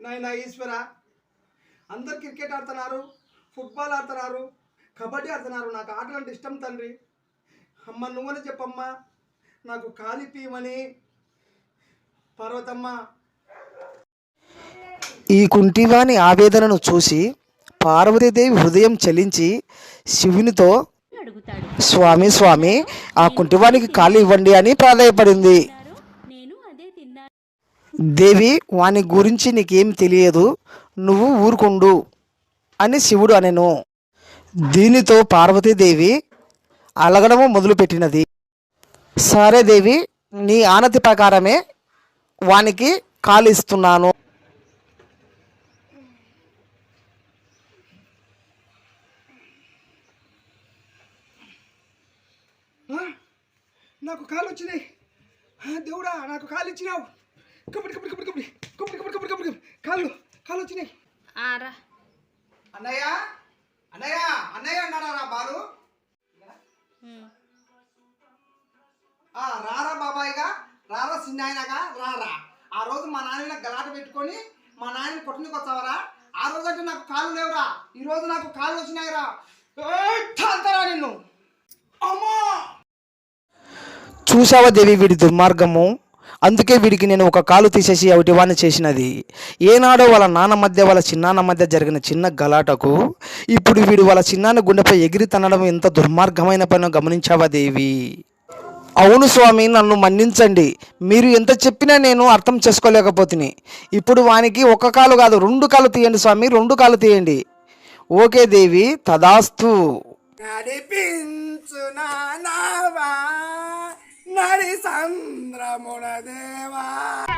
నాయన ఈశ్వర. అందరు క్రికెట్ ఆడుతున్నారు ఫుట్బాల్ ఆడుతున్నారు కబడ్డీ ఆడుతున్నారు. నాకు ఆటలు అంటే ఇష్టం తండ్రి. అమ్మ నువ్వని చెప్పమ్మా నాకు కాలి పీయమని పర్వతమ్మ. ఈ కుంటివాని ఆవేదనను చూసి పార్వతీదేవి హృదయం చలించి శివునితో అడుగుతాడు. స్వామి స్వామి ఆ కుంటివానికి కాలు ఇవ్వండి అని ప్రాధాయపడింది. దేవి వాని గురించి నీకేం తెలియదు నువ్వు ఊరుకుండు అని శివుడు అనెను. దీనితో పార్వతీదేవి అలగడము మొదలుపెట్టినది. సరే దేవి నీ ఆనతి ప్రకారమే వానికి కాలిస్తున్నాను. నాకు కాలు వచ్చినాయి దేవుడా నాకు కాలు ఇచ్చినావు కబడి కబడి కబడి కబడి కబడి కబడి కబడి కబడి. కాళ్ళు కాళ్ళు వచ్చినాయి. ఆరా అన్నయ్య అన్నయ్య అన్నయ్య అన్నారా రా బాలు? ఆ, రారా బాబాయిగా రారా చిన్నాయనగా రారా. ఆ రోజు మా నాన్న గలాట పెట్టుకొని మా నాయన కొట్టనికి వచ్చావరా? ఆ రోజు అంటే నాకు కాళ్ళు లేవురా. ఈ రోజు నాకు కాళ్ళు వచ్చినాయిరా. ఠాల్తారా నిన్ను. అమ్మా! చూసావా దేవి వీడి దుర్మార్గము? అందుకే వీడికి నేను ఒక కాలు తీసేసి అవిటివాన్ని చేసినది. ఏనాడో వాళ్ళ నాన్న మధ్య వాళ్ళ చిన్నాన్న మధ్య జరిగిన చిన్న గలాటకు ఇప్పుడు వీడు వాళ్ళ చిన్నాన్న గుండెపై ఎగిరి తనడం ఎంత దుర్మార్గమైన పని గమనించావా దేవి? అవును స్వామి నన్ను మన్నించండి. మీరు ఎంత చెప్పినా నేను అర్థం చేసుకోలేకపోతుని. ఇప్పుడు వానికి ఒక కాలు కాదు రెండు కాలు తీయండి స్వామి రెండు కాలు తీయండి. ఓకే దేవి తదాస్తు. నడిపించు నావా నడి はら